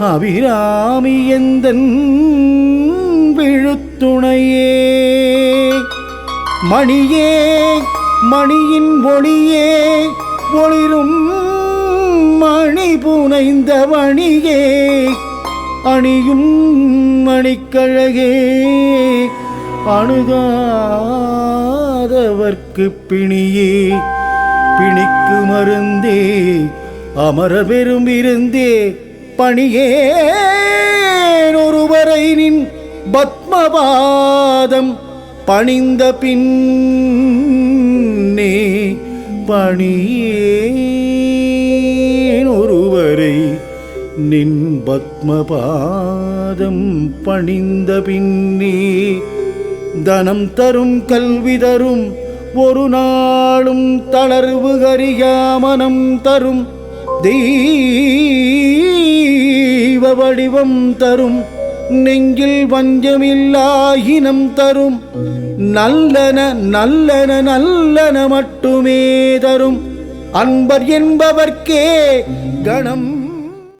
அபிராமி எந்தன் விழுத்துணையே? மணியே மணியின் ஒளியே ஒளிரும் மணி புனைந்த மணியே அணியும் மணிக்கழகே அணுகாதவர்க்கு பிணியே பிணிக்கு மருந்தே அமர பெரும் இருந்தே பணியேன் ஒருவரை நின் பத்மபாதம் பணிந்த பின்னே பணியேன் ஒருவரை நின் பத்மபாதம் பணிந்த பின்னே தனம் தரும் கல்வி தரும் ஒரு நாளும் தளர்வு கரியாமனம் தரும் தீ வடிவம் தரும் நெங்கில் வஞ்சமில்லாயினம் தரும். நல்லன நல்லன நல்லன மட்டுமே தரும். அன்பர் என்பவர்க்கே கணம்